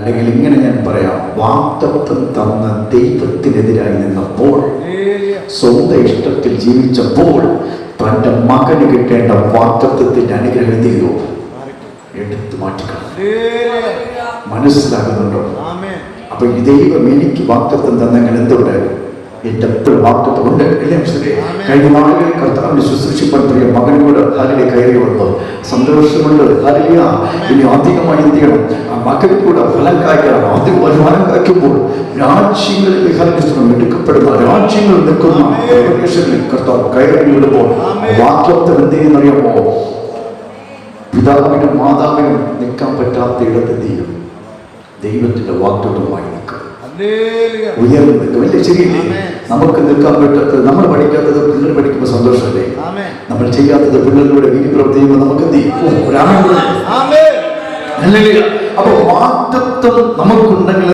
അല്ലെങ്കിൽ ഇങ്ങനെ ഞാൻ പറയാം വാക്തത്വം തന്ന ദൈവത്തിനെതിരായി നിന്നപ്പോൾ സ്വന്തം ഇഷ്ടത്തിൽ ജീവിച്ചപ്പോൾ തന്റെ മകന് കിട്ടേണ്ട വാക്തത്വത്തിന്റെ അനുഗ്രഹം എന്ത് ചെയ്തു? എടുത്തു മാറ്റിക്കണം മനസ്സിലാകുന്നുണ്ടോ? അപ്പൊ ഈ ദൈവം എനിക്ക് വാക്തത്വം തന്നെങ്കിൽ എന്തുണ്ട്? എന്റെ എപ്പോഴും വാക്തത്വം ഉണ്ട്. അല്ലേ മനസ്സിലെ കഴിഞ്ഞ നാളുകളിൽ കർത്താവിന്റെ ശുശ്രൂഷിപ്പാൻ പ്രിയ മകനോട് ഹാലിലെ കയറി വന്നു സന്തോഷമുണ്ട് ഹാലിയ ഇനി അധികമായി എന്ത് ചെയ്യണം? ആ മകൻ കൂടെ ഫലം കായ്ക്കണം ആദ്യം വരുമാനം കായ്ക്കുമ്പോൾ രാജ്യങ്ങളിൽ വിഹാരിക്കുന്നു എടുക്കപ്പെടുന്ന. രാജ്യങ്ങൾ നിൽക്കുന്ന കർത്താവ് കയറി വിടുമ്പോൾ വാക്യത്തിൽ എന്ത് ചെയ്യുന്നറിയാമോ പിതാവിനും മാതാവിനും നിൽക്കാൻ പറ്റാത്ത ഇടത്ത് ദൈവം ദൈവത്തിന്റെ വാക്യത്വമായി നിൽക്കും. ഉയർന്നു നിൽക്കും. അല്ലേ ശരിയില്ലേ? നമുക്ക് നിൽക്കാൻ പറ്റാത്തത് നമ്മൾ പഠിക്കാത്തത് പിള്ളേർ പഠിക്കുമ്പോൾ സന്തോഷമല്ലേ? നമ്മൾ ചെയ്യാത്തത് പിള്ളേരുടെ വീതി പ്രവർത്തിക്കുമ്പോൾ നമുക്ക് എന്ത് ചെയ്യും? ഒരാളും കൂടെ. ഹല്ലേലൂയ. അപ്പൊ വാക്തത്വം നമുക്കുണ്ടെങ്കിൽ